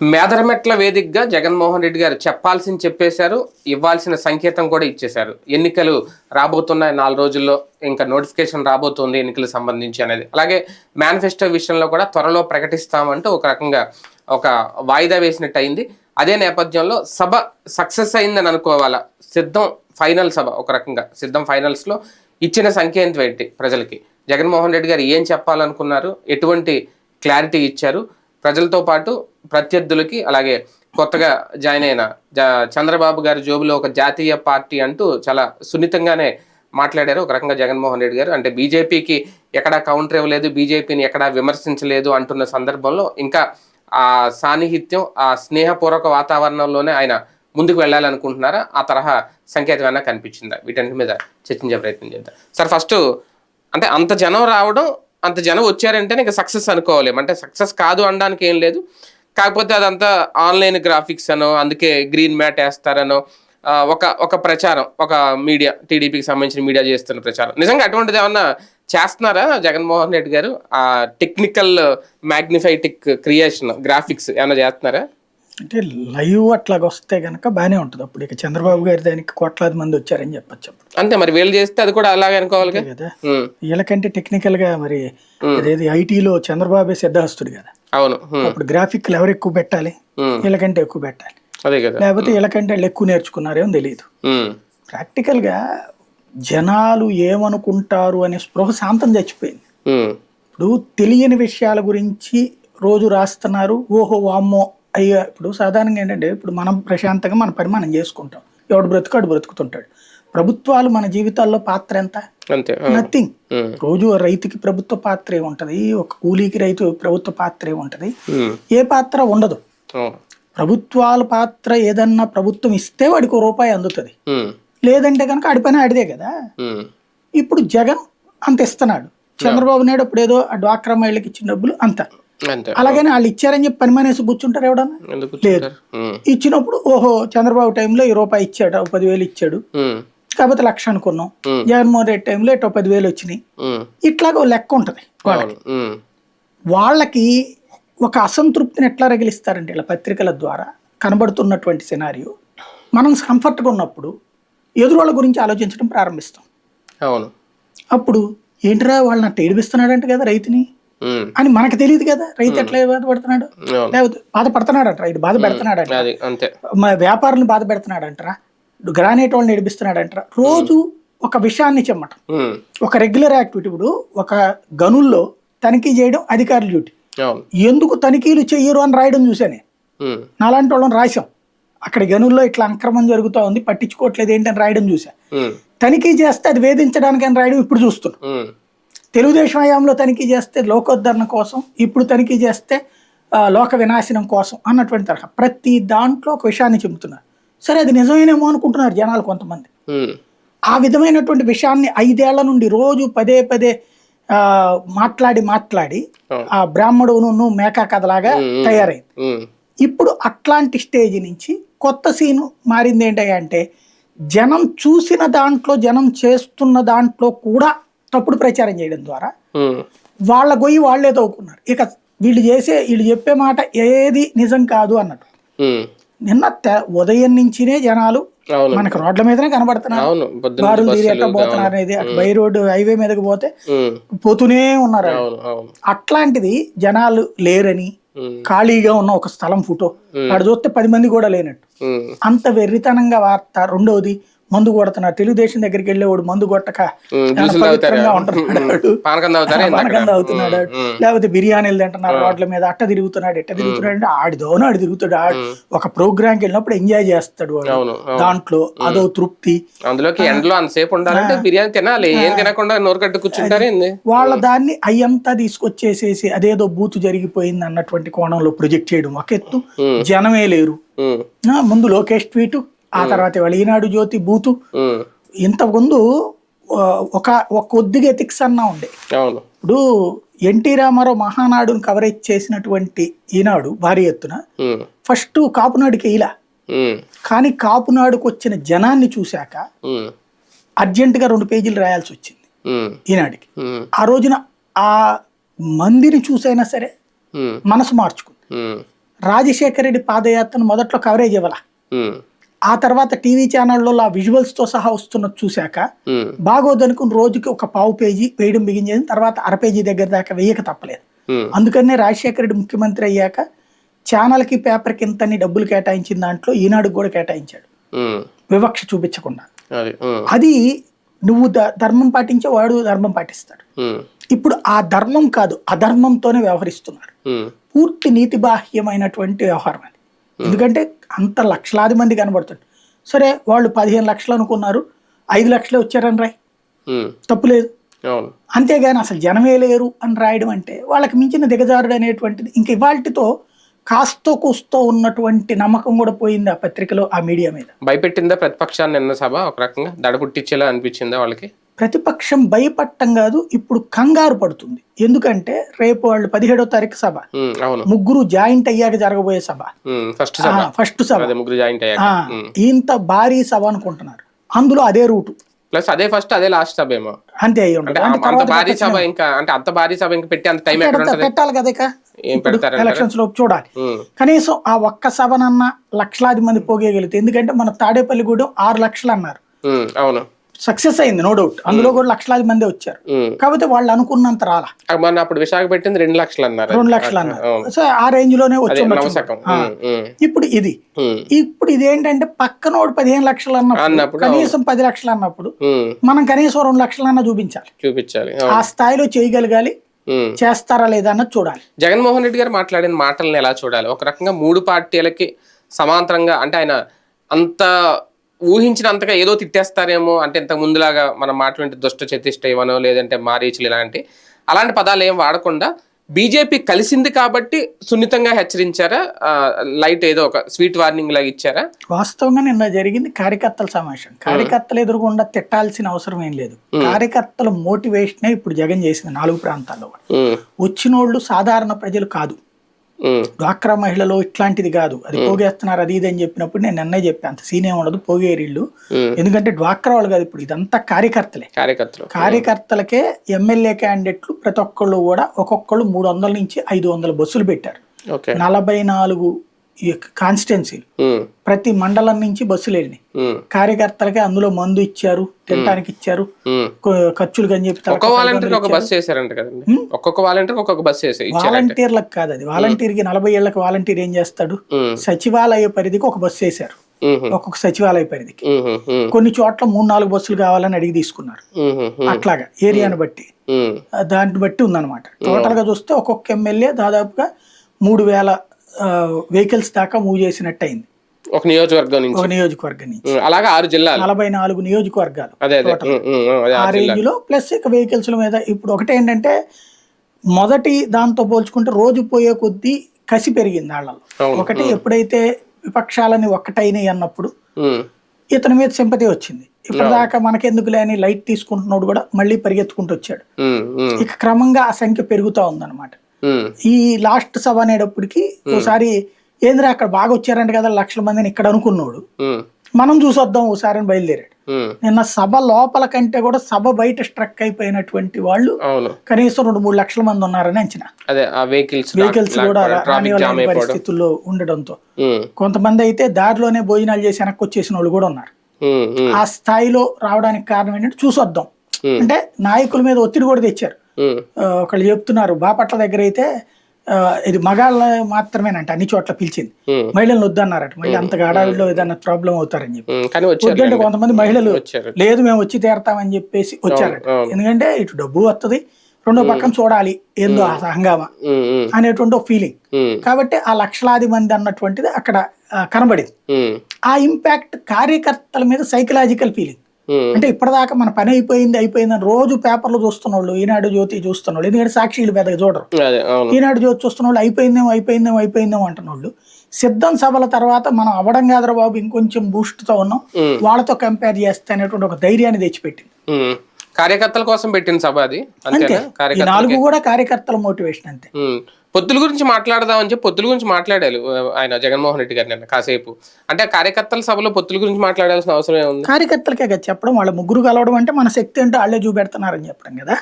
మేదరమెట్ల వేదికగా జగన్మోహన్ రెడ్డి గారు చెప్పాల్సింది చెప్పేశారు ఇవ్వాల్సిన సంకేతం కూడా ఇచ్చేశారు. ఎన్నికలు రాబోతున్నాయి నాలుగు రోజుల్లో ఇంకా నోటిఫికేషన్ రాబోతుంది ఎన్నికలకు సంబంధించి అనేది. అలాగే మేనిఫెస్టో విషయంలో కూడా త్వరలో ప్రకటిస్తామంటూ ఒక రకంగా ఒక వాయిదా వేసినట్టు అయింది. అదే నేపథ్యంలో సభ సక్సెస్ అయిందని అనుకోవాలా? సిద్ధం ఫైనల్ సభ ఒక రకంగా సిద్ధం ఫైనల్స్లో ఇచ్చిన సంకేతం ఏంటి ప్రజలకి? జగన్మోహన్ రెడ్డి గారు ఏం చెప్పాలనుకున్నారు? ఎటువంటి క్లారిటీ ఇచ్చారు? ప్రజలతో పాటు ప్రత్యర్థులకి అలాగే కొత్తగా జాయిన్ అయిన చంద్రబాబు గారి జోబులో ఒక జాతీయ పార్టీ అంటూ చాలా సున్నితంగానే మాట్లాడారు. ఒక రకంగా జగన్మోహన్ రెడ్డి గారు. అంటే బీజేపీకి ఎక్కడా కౌంటర్ ఇవ్వలేదు బీజేపీని ఎక్కడా విమర్శించలేదు అంటున్న సందర్భంలో ఇంకా ఆ సాన్నిహిత్యం ఆ స్నేహపూర్వక వాతావరణంలోనే ఆయన ముందుకు వెళ్ళాలనుకుంటున్నారా? ఆ తరహా సంకేతం కనిపించిందా? వీటన్నిటి మీద చర్చించే ప్రయత్నం చేద్దాం. సార్ ఫస్ట్ అంటే అంత జనం రావడం అంత జనం వచ్చారంటే ఇంకా సక్సెస్ అనుకోవాలి అంటే సక్సెస్ కాదు అనడానికి ఏం లేదు. కాకపోతే అదంతా ఆన్లైన్ గ్రాఫిక్స్ అనో అందుకే గ్రీన్ మ్యాట్ వేస్తారనో ఒక ఒక ప్రచారం ఒక మీడియా టీడీపీకి సంబంధించిన మీడియా చేస్తున్న ప్రచారం. నిజంగా అటువంటిది ఏమన్నా చేస్తున్నారా జగన్మోహన్ రెడ్డి గారు? ఆ టెక్నికల్ మ్యాగ్నిఫైటిక్ క్రియేషన్ గ్రాఫిక్స్ ఏమైనా చేస్తున్నారా? అంటే లైవ్ అట్లాగ వస్తే గనక బాగానే ఉంటుంది. అప్పుడు ఇక చంద్రబాబు గారి దానికి కోట్లాది మంది వచ్చారని చెప్పచ్చు అంతే మరి వీళ్ళు చేస్తే అది కూడా అలాగే అనుకోవాలి కదా? వీళ్ళకంటే టెక్నికల్గా మరి అదేది ఐటీలో చంద్రబాబే సిద్ధాస్తుడు కదా. అవును. అప్పుడు గ్రాఫిక్లు ఎవరు ఎక్కువ పెట్టాలి? వీళ్ళకంటే ఎక్కువ పెట్టాలి. అదే కదా. లేకపోతే వీళ్ళకంటే వాళ్ళు ఎక్కువ నేర్చుకున్నారేమో తెలియదు. ప్రాక్టికల్గా జనాలు ఏమనుకుంటారు అనే స్పృహ శాంతం చచ్చిపోయింది. ఇప్పుడు తెలియని విషయాల గురించి రోజు రాస్తున్నారు. ఓహో వామ్మో అయ్యా ఇప్పుడు సాధారణంగా ఏంటంటే ఇప్పుడు మనం ప్రశాంతంగా మన పని మనం చేసుకుంటాం. ఎవడు బ్రతుకాడు బ్రతుకుతుంటాడు. ప్రభుత్వాలు మన జీవితాల్లో పాత్ర ఎంత? నథింగ్ రోజు రైతుకి ప్రభుత్వ పాత్ర ఏముంటది? ఒక కూలీకి రైతు ప్రభుత్వ పాత్ర ఉమ్, ఏ పాత్ర ఉండదు. ప్రభుత్వాల పాత్ర ఏదన్నా ప్రభుత్వం ఇస్తే వాడికి ఒక రూపాయి అందుతుంది. లేదంటే కనుక ఆడి పని ఆడిదే కదా. ఇప్పుడు జగన్ అంత ఇస్తున్నాడు. చంద్రబాబు నాయుడు అప్పుడు ఏదో డ్వాక్రా మహిళకి ఇచ్చిన డబ్బులు అంతే. అలాగని? వాళ్ళు ఇచ్చారని చెప్పి పని మానేసి కూర్చుంటారు ఎవడన్నా? ఉమ్, ఇచ్చినప్పుడు ఓహో చంద్రబాబు టైంలో ఈ రూపాయి ఇచ్చాడు పదివేలు ఇచ్చాడు. కాకపోతే లక్ష అనుకున్నాం. జగన్మోహన్ రెడ్డి టైంలో ఇటో పదివేలు వచ్చినాయి. ఇట్లాగ లెక్క ఉంటుంది ఉమ్, వాళ్ళకి ఒక అసంతృప్తిని ఎట్లా రగిలిస్తారంటే ఇలా పత్రికల ద్వారా? కనబడుతున్నటువంటి సినారియో. మనం కంఫర్ట్గా ఉన్నప్పుడు ఎదురు వాళ్ళ గురించి ఆలోచించడం ప్రారంభిస్తాం. అవును. అప్పుడు ఏంటిరా వాళ్ళని అట్ట ఏడిపిస్తున్నాడంట కదా రైతుని? అని మనకు తెలియదు కదా. రైతు ఎట్లా బాధపడుతున్నాడు? లేకపోతే బాధపడుతున్నాడంట రైతు బాధ అంతే. మా వ్యాపారులను బాధ పెడుతున్నాడంటరా గ్రానైట్ వాళ్ళని ఏడిపిస్తున్నాడంటరా రోజు ఒక విషయాన్ని చెమ్మటం ఒక రెగ్యులర్ యాక్టివిటీ ఇప్పుడు ఒక గనుల్లో తనిఖీ చేయడం అధికారుల డ్యూటీ. ఎందుకు తనిఖీలు చెయ్యరు అని రాయడం చూసానే నాలాంటి వాళ్ళని రాశాం. అక్కడ గనుల్లో ఇట్లా అక్రమం జరుగుతూ ఉంది పట్టించుకోవట్లేదు ఏంటని రాయడం చూసా తనిఖీ చేస్తే అది వేధించడానికి అని రాయడం ఇప్పుడు చూస్తున్నాం. తెలుగుదేశం హయాంలో తనిఖీ చేస్తే లోకోద్ధరణ కోసం ఇప్పుడు తనిఖీ చేస్తే లోక వినాశనం కోసం అన్నటువంటి తరహా ప్రతి దాంట్లో ఒక విషయాన్ని చెబుతున్నారు. సరే అది నిజమేనేమో అనుకుంటున్నారు జనాలు కొంతమంది. ఆ విధమైనటువంటి విషయాన్ని ఐదేళ్ళ నుండి రోజు పదే పదే ఆ, మాట్లాడి మాట్లాడి. ఆ బ్రాహ్మడును మేకా కథలాగా తయారైంది. ఇప్పుడు అట్లాంటి స్టేజ్ నుంచి కొత్త సీను మారింది ఏంటయ్యా అంటే జనం చూసిన దాంట్లో జనం చేస్తున్న దాంట్లో కూడా తప్పుడు ప్రచారం చేయడం ద్వారా వాళ్ళ గొయ్యి వాళ్ళే తవ్వుకున్నారు. ఇక వీళ్ళు చేసే వీళ్ళు చెప్పే మాట ఏది నిజం కాదు అన్నట్టు. నిన్న ఉదయం నుంచినే జనాలు మనకు రోడ్ల మీదనే కనబడుతున్నారు. బారులు తీరి ఎట్లా పోతున్నారు అనేది బై రోడ్డు హైవే మీదకి పోతే పోతూనే ఉన్నారు అట్లాంటిది జనాలు లేరని ఖాళీగా ఉన్న ఒక స్థలం ఫోటో అక్కడ చూస్తే పది మంది కూడా లేనట్టు. అంత వెర్రితనంగా వార్త. రెండవది మందు కొడుతున్నారు తెలుగుదేశం దగ్గరికి వెళ్ళేవాడు మందు కొట్టక ఉంటున్నాడు. ఉమ్, లేకపోతే బిర్యానీలు తింటున్నారు రోడ్ల మీద. అట్ట తిరుగుతున్నాడు ఎట్ట తిరుగుతున్నాడు అంటే ఆడిదోనో ఆడి తిరుగుతాడు. ఆడు ఒక ప్రోగ్రామ్కి వెళ్ళినప్పుడు ఎంజాయ్ చేస్తాడు వాడు. దాంట్లో అదో తృప్తి. అందులోకి ఎండలో అంతసేపు ఉండాలంటే బిర్యానీ తినాలి. ఏం తినకుండా నోరు కట్టు కూర్చుంటారు వాళ్ళ దాన్ని అయ్యంతా తీసుకొచ్చేసేసి అదేదో బూతు జరిగిపోయింది అన్నటువంటి కోణంలో ప్రొజెక్ట్ చేయడం. ఒక ఎత్తు జనమే లేరు. ముందు లోకేష్ ట్వీటు ఆ తర్వాత వాళ్ళ ఈనాడు జ్యోతి బూతు ఇంతకుముందు ఒక ఒక కొద్దిగా ఎథిక్స్ అన్నా ఉండే. ఇప్పుడు ఎన్టీ రామారావు మహానాడుని కవరేజ్ చేసినటువంటి ఈనాడు భారీ ఎత్తున ఫస్ట్ కాపునాడుకి ఇలా. కానీ కాపునాడుకు వచ్చిన జనాన్ని చూశాక ఉమ్, అర్జెంటుగా రెండు పేజీలు రాయాల్సి వచ్చింది ఈనాడికి. ఆ రోజున ఆ మందిని చూసైనా సరే మనసు మార్చుకుంది. రాజశేఖర రెడ్డి పాదయాత్రను మొదట్లో కవరేజ్ ఇవ్వాల? ఆ తర్వాత టీవీ ఛానళ్ళలో ఆ visuals తో సహా వస్తున్నది చూశాక బాగోదనుకుని రోజుకి ఒక పావు పేజీ వేయడం బిగించేది తర్వాత అర పేజీ దగ్గర దాకా వేయక తప్పలేదు. అందుకనే రాజశేఖర రెడ్డి ముఖ్యమంత్రి అయ్యాక ఛానల్కి పేపర్కి ఇంతని డబ్బులు కేటాయించిన దాంట్లో ఈనాడుకు కూడా కేటాయించాడు. వివక్ష చూపించకుండా. అది నువ్వు ధర్మం పాటించే వాడు ధర్మం పాటిస్తాడు. ఇప్పుడు ఆ ధర్మం కాదు అధర్మంతోనే వ్యవహరిస్తున్నారు ఉమ్, పూర్తి నీతి బాహ్యమైనటువంటి వ్యవహారం అది ఎందుకంటే అంత లక్షలాది మంది కనబడుతుంది సరే వాళ్ళు పదిహేను లక్షలు అనుకున్నారు. ఐదు లక్షలే వచ్చారని రాయ్. ఉమ్, తప్పులేదు అవును. అంతేగాని అసలు జనమే లేరు అని రాయడం అంటే వాళ్ళకి మించిన దిగజారుడు అనేటువంటిది. ఇంక ఇవాళతో కాస్తో కూస్తో ఉన్నటువంటి నమ్మకం కూడా పోయింది ఆ పత్రికలో ఆ మీడియా మీద. భయపెట్టిందా ప్రతిపక్షాన్ని నిన్న సభ? ఒక రకంగా దడ పుట్టించేలా అనిపించిందా వాళ్ళకి? ప్రతిపక్షం భయపడటం కాదు ఇప్పుడు కంగారు పడుతుంది. ఎందుకంటే రేపు వాళ్ళు పదిహేడో తారీఖు సభ. ముగ్గురు జాయింట్ అయ్యాక జరగబోయే సభ. ఫస్ట్ సభ. ఇంత భారీ సభ అనుకుంటున్నారు. అందులో అదే రూటు. ప్లస్ అదే ఫస్ట్ అదే లాస్ట్ సభ ఏమో. అంతే అయ్యి అంత భారీ సభ ఇంకా అంటే అంత భారీ సభ ఇంకా పెట్టి అంత టైం పెట్టాలి కదా ఇక. ఎలక్షన్స్లో చూడాలి. కనీసం ఆ ఒక్క సభనన్నా లక్షలాది మంది పోగేయగలుగుతాయి ఎందుకంటే మన తాడేపల్లిగూడెం ఆరు లక్షలు అన్నారు. అవును. సక్సెస్ అయింది నో డౌట్ అందులో కూడా లక్షలాది మంది వచ్చారు. ఉమ్. కాకపోతే వాళ్ళు అనుకున్నంత రాలా. అప్పుడు విశాఖ పెట్టింది రెండు లక్షలు అన్నారు. రెండు లక్షలు అన్నారు. సో ఆ రేంజ్లోనే వచ్చి ఇప్పుడు ఇది. ఉమ్, ఇప్పుడు ఇదేంటంటే పక్కనోడు పదిహేను లక్షలు అన్నప్పుడు కనీసం పది లక్షలు అన్నప్పుడు మనం కనీసం రెండు లక్షలన్నా చూపించాలి. చూపించాలి ఆ. స్థాయిలో చేయగలగాలి. చేస్తారా లేదా అన్నది చూడాలి. జగన్మోహన్ రెడ్డి గారు మాట్లాడిన మాటలను ఎలా చూడాలి? ఒక రకంగా మూడు పార్టీలకి సమాంతరంగా అంటే ఆయన అంత ఊహించినంతగా ఏదో తిట్టేస్తారేమో అంటే ఇంతకు ముందులాగా మనం మాట్లాడే దుష్ట చతిష్ట ఇవ్వనో లేదంటే మారీచులు ఇలాంటి అలాంటి పదాలు ఏం వాడకుండా బీజేపీ కలిసింది కాబట్టి సున్నితంగా హెచ్చరించారా? లైట్ ఏదో ఒక స్వీట్ వార్నింగ్ లాగా ఇచ్చారా? వాస్తవంగా నిన్న జరిగింది కార్యకర్తల సమావేశం. కార్యకర్తలు ఎదురుగుండా తిట్టాల్సిన అవసరం ఏం లేదు. కార్యకర్తల మోటివేషనే ఇప్పుడు జగన్ చేసింది నాలుగు ప్రాంతాల్లో. వచ్చినోళ్ళు సాధారణ ప్రజలు కాదు. డ్వాక్రా మహిళలు ఇట్లాంటిది కాదు. అది పోగేస్తున్నారు అది ఇది అని చెప్పినప్పుడు నేను నిన్నే చెప్పాను అంత సీన్ ఏమి ఉండదు పోగేరిళ్ళు. ఎందుకంటే డ్వాక్రా వాళ్ళు కాదు ఇప్పుడు ఇదంతా కార్యకర్తలే. కార్యకర్తలు. కార్యకర్తలకే ఎమ్మెల్యే క్యాండిడేట్లు ప్రతి ఒక్కళ్ళు కూడా ఒక్కొక్కళ్ళు మూడు వందల నుంచి ఐదు వందల బస్సులు పెట్టారు. నలభై నాలుగు కాన్స్టిట్యున్సీలు ఉమ్, ప్రతి మండలం నుంచి బస్సులు వెళ్ళినాయి. కార్యకర్తలకి అందులో మందు ఇచ్చారు తినడానికి ఇచ్చారు ఖర్చులు అని చెప్పి వాలంటీర్ ఒక్కొక్క ఒక్కొక్క వాలంటీర్లకు కాదు అది. వాలంటీర్కి నలభై ఏళ్ళకి వాలంటీర్ ఏం చేస్తాడు? సచివాలయ పరిధికి ఒక బస్సు వేశారు. ఒక్కొక్క సచివాలయ పరిధికి. కొన్ని చోట్ల మూడు నాలుగు బస్సులు కావాలని అడిగి తీసుకున్నారు. అట్లాగా ఏరియాను బట్టి. దాన్ని బట్టి ఉందన్నమాట. టోటల్గా చూస్తే ఒక్కొక్క ఎమ్మెల్యే దాదాపుగా మూడు వేల వెహికల్స్ దాకా మూవ్ చేసినట్టు అయింది ఒక నియోజకవర్గం నుంచి. ఒక నియోజకవర్గం నుంచి. అలాగా ఆరు జిల్లాలు? నలభై నాలుగు నియోజకవర్గాలు అదే ఆ రేంజ్లో ప్లస్ ఇక వెహికల్స్ మీద ఇప్పుడు ఒకటి ఏంటంటే మొదటి దాంతో పోల్చుకుంటే రోజు పోయే కొద్దీ కసి పెరిగింది వాళ్ళలో ఒకటి ఎప్పుడైతే విపక్షాలని ఒక్కటైనాయి అన్నప్పుడు ఇతని మీద సింపతి వచ్చింది. ఇప్పటిదాకా మనకెందుకులే అని లైట్ తీసుకుంటున్నాడు కూడా మళ్ళీ పరిగెత్తుకుంటూ వచ్చాడు. ఇక క్రమంగా ఆ సంఖ్య పెరుగుతా ఉందన్నమాట. ఈ లాస్ట్ సభ అనేటప్పటికి ఒకసారి ఏంద్రా అక్కడ బాగా వచ్చారంట కదా లక్షల మందిని ఇక్కడ అనుకున్నాడు. మనం చూసొద్దాం ఒకసారి అని బయలుదేరాడు. నిన్న సభ లోపల కంటే కూడా సభ బయట స్ట్రక్ అయిపోయినటువంటి వాళ్ళు కనీసం రెండు మూడు లక్షల మంది ఉన్నారని అంచనా. వెహికల్స్ వెహికల్స్ కూడా రా- ట్రాఫిక్ జామ్ రానివ్వలేని అయిపోవడం. పరిస్థితుల్లో ఉండడంతో. కొంతమంది అయితే దారిలోనే భోజనాలు చేసి వెనక్కి వచ్చేసిన వాళ్ళు కూడా ఉన్నారు. ఆ స్థాయిలో రావడానికి కారణం ఏంటంటే చూసొద్దాం. అంటే నాయకుల మీద ఒత్తిడి కూడా తెచ్చారు. ఒకళ్ళు చెప్తున్నారు బాపట్ల దగ్గర అయితే ఇది మగాళ్ళ మాత్రమేనంట అన్ని చోట్ల పిలిచింది. ఉమ్, మహిళలను వద్దన్నారట. మళ్ళీ అంత హడావిడిలో ఏదైనా ప్రాబ్లం అవుతారని చెప్పి. వద్దంటే కొంతమంది మహిళలు లేదు మేము వచ్చి తీరతామని చెప్పేసి వచ్చారట. ఎందుకంటే ఇటు డబ్బు వస్తుంది రెండో పక్కన చూడాలి ఏందో ఆ హంగామా అనేటువంటి ఒక ఫీలింగ్ కాబట్టి ఆ లక్షలాది మంది అన్నటువంటిది అక్కడ కనబడింది. ఆ ఇంపాక్ట్ కార్యకర్తల మీద సైకలాజికల్ ఫీలింగ్ అంటే ఇప్పటిదాకా మన పని అయిపోయింది అయిపోయింది అని రోజు పేపర్లు చూస్తున్న వాళ్ళు ఈనాడు జ్యోతి చూస్తున్న వాళ్ళు ఎందుకంటే సాక్షిలు పెద్దగా చూడరు. ఈనాడు జ్యోతి చూస్తున్న వాళ్ళు అయిపోయిందేమో అయిపోయిందేమో అయిపోయిందేమో అంటున్న వాళ్ళు సిద్ధం సభల తర్వాత మనం అవ్వడం కాదురా బాబు ఇంకొంచెం boost తో ఉన్నాం. వాళ్ళతో కంపేర్ చేస్తే అనేటువంటి ఒక ధైర్యాన్ని తెచ్చిపెట్టింది. కార్యకర్తల కోసం పెట్టిన సభ అది. అంతే. నాలుగు కూడా కార్యకర్తల మోటివేషన్ అంతే. పొత్తుల గురించి మాట్లాడదామని చెప్పి పొత్తుల గురించి మాట్లాడారు ఆ, ఆయన జగన్మోహన్ రెడ్డి గారు నిన్న కాసేపు. అంటే కార్యకర్తల సభలో పొత్తుల గురించి మాట్లాడాల్సిన అవసరం ఏముంది? కార్యకర్తలకే కదా చెప్పడం వాళ్ళ ముగ్గురు కలవడం అంటే మన శక్తి అంటే వాళ్ళే చూపెడుతున్నారని చెప్పడం కదా.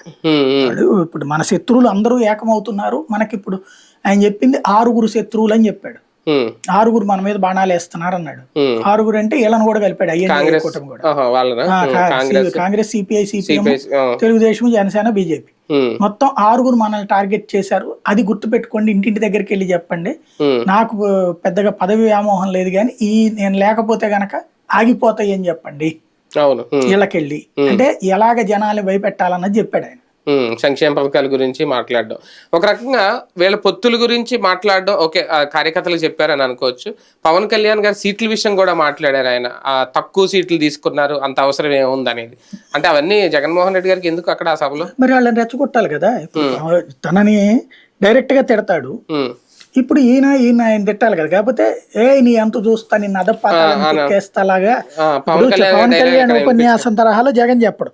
ఇప్పుడు మన శత్రువులు అందరూ ఏకమవుతున్నారు మనకి ఇప్పుడు ఆయన చెప్పింది ఆరుగురు శత్రువులు అని చెప్పాడు. ఆరుగురు మన మీద బాణాలు వేస్తున్నారు అన్నాడు. ఆరుగురు అంటే వీళ్ళని కూడా కలిపాడు అయ్యే కూటమి కూడా. Congress. CPI CPM Telugu Desam Janasena BJP. మొత్తం ఆరుగురు మనల్ని టార్గెట్ చేశారు. అది గుర్తుపెట్టుకోండి ఇంటింటి దగ్గరికి వెళ్ళి చెప్పండి. నాకు పెద్దగా పదవి వ్యామోహం లేదు కానీ ఈ నేను లేకపోతే గనక ఆగిపోతాయి అని చెప్పండి. వీళ్ళకెళ్ళి. అంటే ఎలాగ జనాలు భయపెట్టాలన్నది చెప్పాడు ఆయన. సంక్షేమ పథకాల గురించి మాట్లాడడం. ఒక రకంగా వీళ్ళ పొత్తుల గురించి మాట్లాడడం ఓకే ఆ, కార్యకర్తలకు చెప్పారని అనుకోవచ్చు. పవన్ కళ్యాణ్ గారు సీట్ల విషయం కూడా మాట్లాడారు ఆయన. ఆ, తక్కువ సీట్లు తీసుకున్నారు అంత అవసరం ఏముంది అనేది అంటే అవన్నీ జగన్మోహన్ రెడ్డి గారికి ఎందుకు అక్కడ ఆ సభలో? మరి వాళ్ళని రెచ్చగొట్టాలి కదా. తనని డైరెక్ట్గా తిడతాడు ఇప్పుడు ఈయన ఈయన ఆయన తిట్టాలి కదా. కాకపోతే ఏ నీ ఎంత చూస్తా నిన్ను అదపాతాలాగా ఆ, పవన్ కళ్యాణ్ ఉపన్యాసం తరహాలో జగన్ చెప్పడు.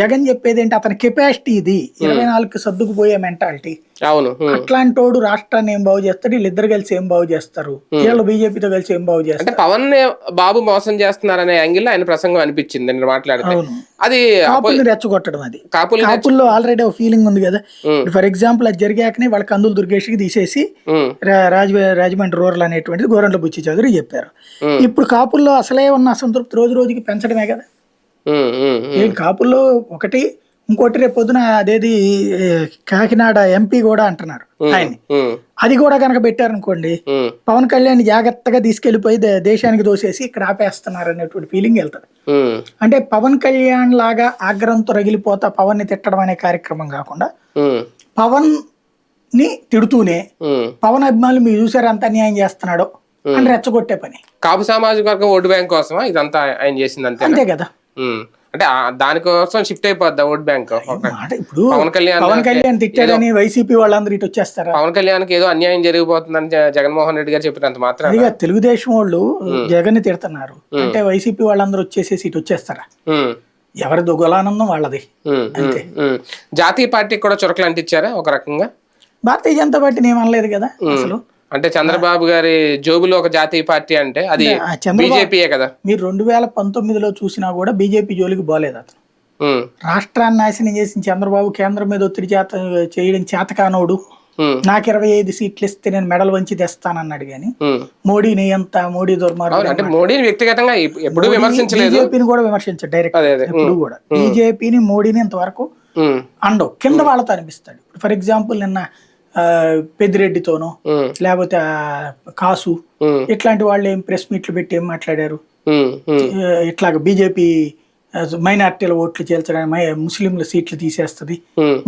జగన్ చెప్పేది ఏంటి అతని కెపాసిటీ ఇది. ఇరవై నాలుగు సర్దుకుపోయే మెంటాలిటీ అవును. అట్లాంటోడు రాష్ట్రాన్ని ఏం బాగు చేస్తాడు? వీళ్ళిద్దరు కలిసి ఏం బాగు చేస్తారు? వీళ్ళు బీజేపీతో కలిసి ఏం బాగు అంటే చేస్తారు? పవన్ బాబు మోసం చేస్తున్నారనే యాంగిల్ ఆయన ప్రసంగం అనిపించింది నేను మాట్లాడితే. అది కాపుల్ని రెచ్చగొట్టడం అది. కాపులు కాపుల్లో ఆల్రెడీ ఒక ఫీలింగ్ ఉంది కదా. ఫర్ ఎగ్జాంపుల్ అది జరిగాకనే వాళ్ళ కందులు దుర్గేష్కి తీసేసి రాజ రాజమండ్రి రూరల్ అనేటువంటిది గోరంట్ల బుచ్చి చౌదరి చెప్పారు. ఇప్పుడు కాపుల్లో అసలే ఉన్న అసంతృప్తి రోజు రోజుకి పెంచడమే కదా. ఏం కాపుల్లో ఒకటి ఇంకోటి రేపు పొద్దున అదేది కాకినాడ ఎంపీ కూడా అంటున్నారు ఆయన్ని. అది కూడా కనుక పెట్టారనుకోండి పవన్ కళ్యాణ్ జాగ్రత్తగా తీసుకెళ్ళిపోయి దేశానికి దోసేసి ఇక్కడ ఆపేస్తున్నారు అనేటువంటి ఫీలింగ్ వెళ్తుంది. అంటే పవన్ కళ్యాణ్ లాగా ఆగ్రహంతో రగిలిపోతా పవన్ని తిట్టడం అనే కార్యక్రమం కాకుండా పవన్ని తిడుతూనే. పవన్ అభిమానులు మీరు చూసారు ఎంత అన్యాయం చేస్తున్నాడో? అని రెచ్చగొట్టే పని. కాపు సామాజిక వర్గం ఓటు బ్యాంక్ కోసమా? ఇదంతా ఆయన చేసింది అంతే అంతే కదా. అంటే దానికోసం షిఫ్ట్ అయిపోద్ది ఓట్ బ్యాంక్. ఇప్పుడు పవన్ కళ్యాణ్ పవన్ కళ్యాణ్ తిట్టాడని వైసీపీ వాళ్ళందరూ ఇటు వచ్చేస్తారా? పవన్ కళ్యాణ్కి ఏదో అన్యాయం జరిగిపోతుందని జగన్మోహన్ రెడ్డి గారు చెప్పినంత మాత్రం అదిగా తెలుగుదేశం వాళ్ళు జగన్ని తిడుతున్నారు. అంటే వైసీపీ వాళ్ళందరూ వచ్చేసేసి ఇటు వచ్చేస్తారా? ఎవరి దుగలానందం వాళ్ళది. అంతే. జాతీయ పార్టీకి కూడా చురకలు అంటించారా ఒక రకంగా? భారతీయ జనతా పార్టీని ఏమనలేదు కదా అసలు? అంటే చంద్రబాబు గారి జోబులో ఒక జాతీయ పార్టీ అంటే అది బీజేపీయే కదా. మీరు రెండు వేల పంతొమ్మిదిలో చూసినా కూడా బీజేపీ జోలికి పోలేదు అతను. రాష్ట్రాన్ని నాశనం చేసిన చంద్రబాబు కేంద్రం మీద ఒత్తిడి చేత చేయడం చేతకానోడు నాకు ఇరవై ఐదు సీట్లు ఇస్తే నేను మెడల్ వంచి తెస్తానన్నాడు కానీ. మోడీని ఎంత మోడీ దుర్మార్గుడు అంటే మోడీని వ్యక్తిగతంగా ఎప్- ఎప్పుడూ విమర్శించలేదు. బీజేపీని కూడా విమర్శించాడు డైరెక్ట్ ఎప్పుడు కూడా. బీజేపీని మోడీని ఇంతవరకు అండవు. కింద వాళ్ళతో అనిపిస్తాడు. ఫర్ ఎగ్జాంపుల్ నిన్న పెద్దిరెడ్డితోనో లేకపోతే కాసు ఇట్లాంటి వాళ్ళు ఏం ప్రెస్ మీట్లు పెట్టి ఏం మాట్లాడారు? ఇట్లాగ బీజేపీ మైనార్టీల ఓట్లు చేల్చడానికి ముస్లింల సీట్లు తీసేస్తుంది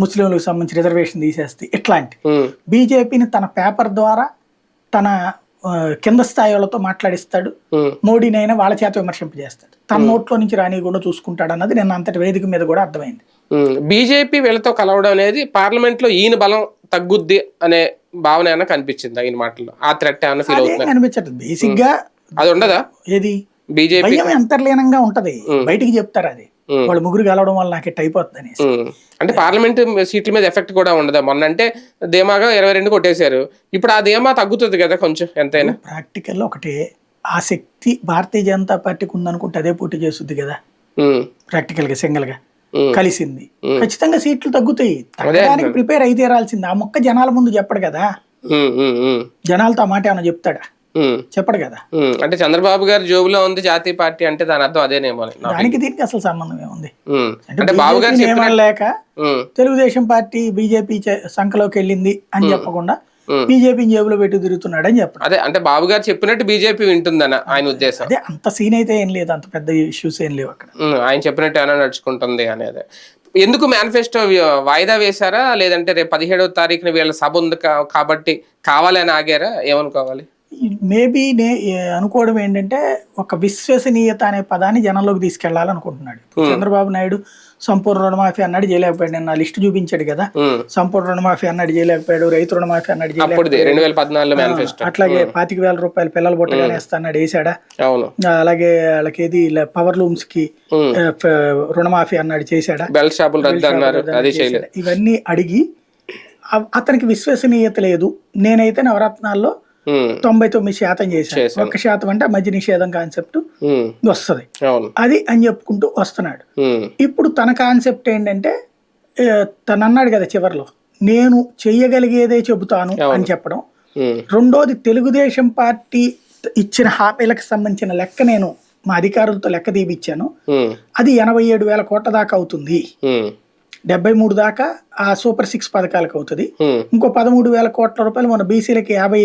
ముస్లింలకు సంబంధించి రిజర్వేషన్ తీసేస్తుంది ఇట్లాంటి. బీజేపీని తన పేపర్ ద్వారా తన కింద స్థాయి వాళ్ళతో మాట్లాడిస్తాడు. మోడీనైనా వాళ్ళ చేత విమర్శింపజేస్తాడు. తన నోట్లో నుంచి రానియకుండా చూసుకుంటాడు అన్నది నేను అంతటి వేదిక మీద కూడా అర్థమైంది. బీజేపీ వీళ్ళతో కలవడం అనేది పార్లమెంట్లో ఈయన బలం తగ్గుద్ది అనే భావన ఏమైనా కనిపించింది ఈయన మాటల్లో? ఆ థ్రెట్ ఏమైనా ఫీల్ అవుతుంది? బేసిక్గా అది ఉండదా? ఏది? బీజేపీ అంతర్లీనంగా ఉంటది. బయటికి చెప్తారు అది. వాళ్ళు ముగ్గురు కలవడం వల్ల నాకు ఇట్ అయిపోతుంది అనేసి. అంటే పార్లమెంట్ సీట్ల మీద ఎఫెక్ట్ కూడా ఉండదా? మొన్న అంటే ధీమాగా ఇరవై రెండు కొట్టేశారు. ఇప్పుడు ఆ ధీమా తగ్గుతుంది కదా కొంచెం ఎంతైనా. ప్రాక్టికల్ ఒకటే. ఆ శక్తి భారతీయ జనతా పార్టీకి ఉందనుకుంటే అదే పోటీ చేస్తుంది కదా. ప్రాక్టికల్గా సింగిల్గా. కలిసింది. ఖచ్చితంగా సీట్లు తగ్గుతాయి. తగ్గడానికి ప్రిపేర్ అయితే తీరాల్సింది ఆ మొక్క జనాల ముందు చెప్పడు కదా. జనాలతో ఆ మాట ఏమైనా చెప్తాడా? చెప్పడు కదా. అంటే చంద్రబాబు గారి జోబులో ఉంది జాతీయ పార్టీ అంటే దాని అర్థం అదేనేమో. దానికి దీనికి అసలు సంబంధం ఏముంది? అంటే బాబు గారు ఉమ్, తెలుగుదేశం పార్టీ బీజేపీ సంఖలోకి వెళ్ళింది అని చెప్పకుండా. బీజేపీని జేబులో పెట్టి తిరుగుతున్నాడు అని చెప్పడం. అదే అంటే బాబు గారు చెప్పినట్టు బీజేపీ వింటుందన్న ఆయన ఉద్దేశం. అదే అంత సీన్ అయితే ఏం లేదు అంత పెద్ద ఇష్యూస్ ఏం లేవు అక్కడ. ఆయన చెప్పినట్టు ఏమైనా నడుచుకుంటుంది అనేది ఎందుకు మేనిఫెస్టో వాయిదా వేశారా? లేదంటే రేపు పదిహేడవ తారీఖున వీళ్ళ సభ ఉంది కాబట్టి కావాలని ఆగారా? ఏమనుకోవాలి? మేబీ నే అనుకోవడం ఏంటంటే ఒక విశ్వసనీయత అనే పదాన్ని జనంలోకి తీసుకెళ్ళాలనుకుంటున్నాడు చంద్రబాబు నాయుడు సంపూర్ణ రుణమాఫీ అన్నాడు చేయలేకపోయాడు. నిన్న లిస్ట్ చూపించాడు కదా. సంపూర్ణ రుణమాఫీ అన్నాడు చేయలేకపోయాడు. రైతు రుణమాఫీ అన్నాడు చేయలేకపోయాడు. అట్లాగే పాతిక వేల రూపాయలు పిల్లల బుట్టగానే ఇస్తాడు వేసాడా అలాగే వాళ్ళకి ఏది పవర్ లూమ్స్కి రుణమాఫీ అన్నాడు చేశాడా? షాపులు ఇవన్నీ అడిగి అతనికి విశ్వసనీయత లేదు. నేనైతే నవరత్నాల్లో తొంభై తొమ్మిది శాతం చేశాను చేశాను. ఒక్క శాతం అంటే ఆ మద్య నిషేధం కాన్సెప్ట్ వస్తుంది. అది అని చెప్పుకుంటూ వస్తున్నాడు. ఇప్పుడు తన కాన్సెప్ట్ ఏంటంటే తను అన్నాడు కదా చివర్లో నేను చెయ్యగలిగేదే చెబుతాను అని చెప్పడం. రెండోది తెలుగుదేశం పార్టీ ఇచ్చిన హామీలకు సంబంధించిన లెక్క నేను మా అధికారులతో లెక్క తీపిచ్చాను. అది ఎనభై ఏడు వేల కోట్ల దాకా అవుతుంది. డెబ్బై మూడు దాకా ఆ సూపర్ సిక్స్ పథకాలకు అవుతుంది. ఇంకో పదమూడు వేల కోట్ల రూపాయలు మన బీసీలకి యాభై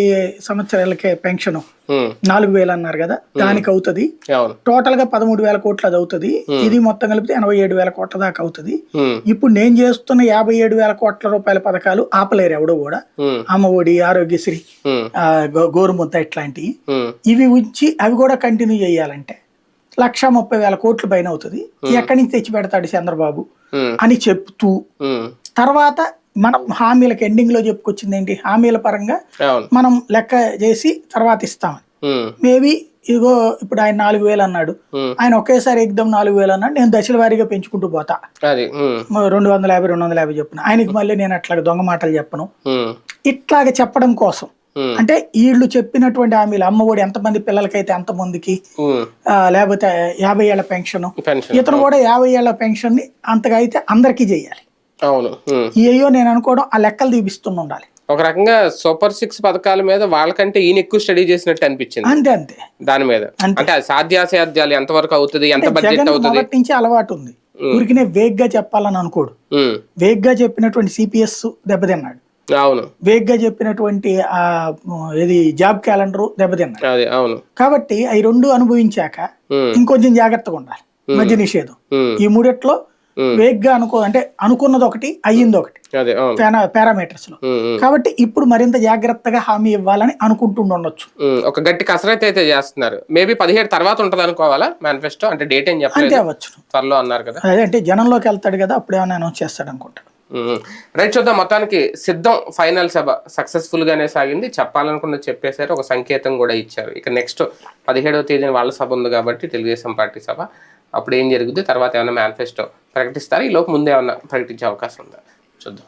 సంవత్సరాలకే పెన్షన్. నాలుగు వేలు అన్నారు కదా దానికి అవుతుంది. టోటల్గా పదమూడు వేల కోట్లు అది అవుతుంది. ఇది మొత్తం కలిపితే ఎనభై ఏడు వేల కోట్ల దాకా అవుతుంది. ఇప్పుడు నేను చేస్తున్న యాభై ఏడు వేల కోట్ల రూపాయల పథకాలు ఆపలేరు ఎవడు కూడా. ఉమ్, అమ్మ ఒడి ఆరోగ్యశ్రీ గోరుముద్ద ఇట్లాంటివి ఇవి ఉంచి అవి కూడా కంటిన్యూ చేయాలంటే లక్ష ముప్పై వేల కోట్ల పైన అవుతుంది. ఎక్కడి నుంచి తెచ్చి పెడతాడు చంద్రబాబు అని చెప్తూ తర్వాత మనం హామీలకు ఎండింగ్లో చెప్పుకొచ్చింది ఏంటి? హామీల పరంగా మనం లెక్క చేసి తర్వాత ఇస్తామని మేబీ ఇదిగో ఇప్పుడు ఆయన నాలుగు వేలు అన్నాడు. ఆయన ఒకేసారి ఎగ్దమ్ నాలుగు వేలు అన్నాడు. నేను దశల వారీగా పెంచుకుంటూ పోతా. రెండు వందల యాభై రెండు వందల యాభై చెప్పున. ఆయనకి మళ్ళీ నేను అట్లా దొంగ మాటలు చెప్పను. ఇట్లాగ చెప్పడం కోసం అంటే వీళ్ళు చెప్పినటువంటి హామీలు అమ్మఒడి ఎంతమంది పిల్లలకైతే అంతమందికి ఉమ్, ఆ, లేకపోతే యాభై ఏళ్ళ పెన్షన్ ఇతను కూడా యాభై ఏళ్ళ పెన్షన్ని అంతగా అయితే అందరికీ చేయాలి. అవును. ఉమ్. అయ్యో నేను అనుకోవడం ఆ లెక్కలు తీపిస్తూనే ఉండాలి. ఒక రకంగా సూపర్ సిక్స్ పథకాల మీద వాళ్ళకంటే ఈయన ఎక్కువ స్టడీ చేసినట్టు అనిపించింది. అంతే అంతే. దాని మీద. అంటే సాధ్యాసాధ్యాలు ఎంతవరకు అవుతుంది ఎంత బడ్జెట్ అవుతుంది? నుంచి అలవాటు ఉంది. ఊరికినే వేగ్గా చెప్పాలని అనుకోడు. వేగ్గా చెప్పినటువంటి సిపిఎస్ దెబ్బతిన్నాడు. అవును. వేగ్గా చెప్పినటువంటి ఆ ఇది జాబ్ క్యాలెండర్ దెబ్బతిన్నాడు అదే అవును. కాబట్టి అవి రెండు అనుభవించాక ఇంకొంచెం జాగ్రత్తగా ఉండాలి. మద్య నిషేధం. ఈ మూడిట్లో. వేగ్గా అనుకో అంటే అనుకున్నది ఒకటి అయ్యింది ఒకటి పారామీటర్స్లో కాబట్టి ఇప్పుడు మరింత జాగ్రత్తగా హామీ ఇవ్వాలని అనుకుంటుండొచ్చు ఒక గట్టి కసరత్తు అయితే చేస్తున్నారు. మేబీ పదిహేడు తర్వాత ఉంటది అనుకోవాలా మేనిఫెస్టో అంటే డేట్ ఏం అంతే చెప్పలేదు అవ్వచ్చు. త్వరలో అన్నారు కదా. అదే అంటే జనంలోకి వెళ్తాడు కదా అప్పుడు ఏమైనా అనౌన్స్ చేస్తాడు అనుకుంటాడు రైట్ చూద్దాం మొత్తానికి సిద్ధం ఫైనల్ సభ సక్సెస్ఫుల్ గానే సాగింది. చెప్పాలనుకున్న చెప్పేశారు ఒక సంకేతం కూడా ఇచ్చారు. ఇక నెక్స్ట్ పదిహేడవ తేదీన వాళ్ళ సభ ఉంది కాబట్టి తెలుగుదేశం పార్టీ సభ. అప్పుడు ఏం జరుగుద్ది? తర్వాత ఏమైనా మేనిఫెస్టో ప్రకటిస్తారు? ఈ లోపు ముందే ఏమైనా ప్రకటించే అవకాశం ఉందా? చూద్దాం.